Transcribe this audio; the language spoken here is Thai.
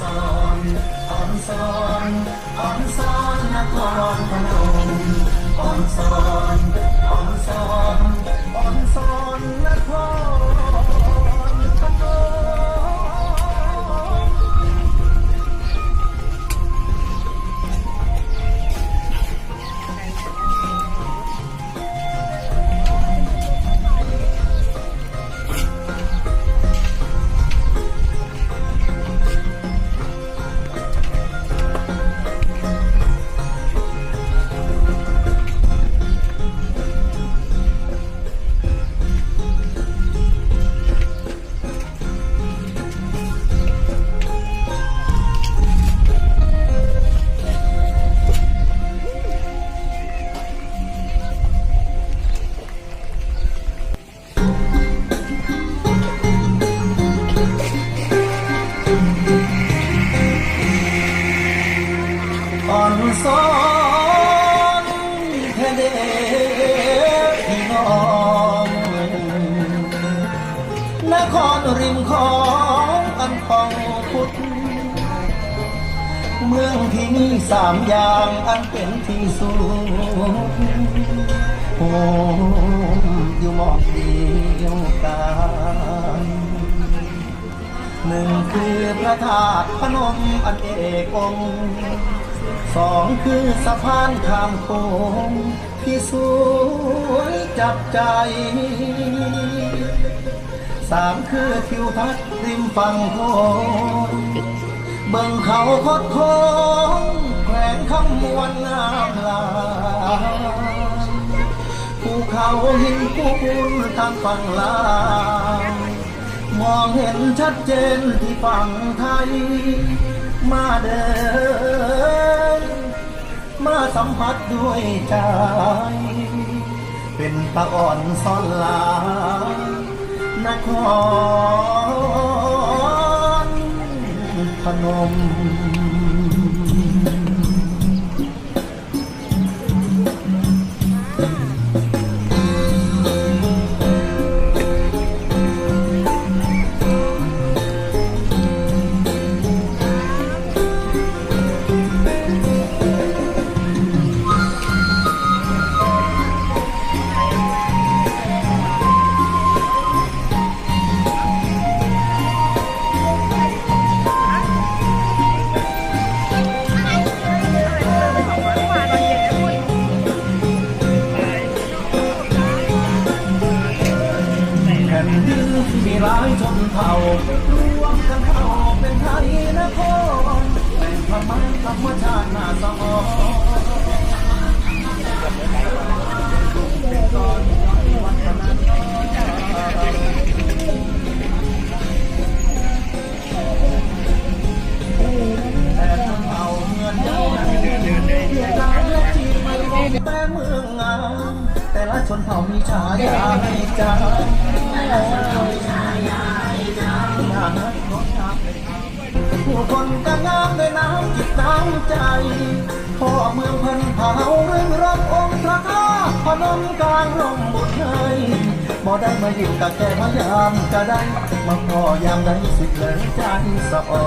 สอนอ่อนสอนอ่อนสอนนครพนมอ่อนสอน อ่อนสอนแค่เด็กพี่น้องนครริมของอันทองพุทธเมืองที่มีสามอย่างอันเป็นที่สุดโอ้อยู่หมองเดียวกัน หนึ่งคือพระธาตุพนมอันเอกองสองคือสะพานข้ามโขงที่สวยจับใจสามคือทิวทัศน์ริมฝั่งโขงเบิ่งเขาคดโค้งแขวงคำมวนงามลาภูเขาหินปูนทางฝั่งลาว มองเห็นชัดเจนที่ฝั่งไทย มาเดิน มาสัมผัสด้วยใจ เป็นตะอ่อนซ่อนลานครพนม ชนเผ่ามีฉายาให้จำผู้คนก็งามด้วยน้ำจิตน้ำใจพ่อเมืองเพันเผาเรื่องรักองค์พระธาตุพนมกลางลมบุตรเลยบ่ได้มาอยู่กับแกมายามก็ได้มาพ่อยามได้สิเลยใจสะออ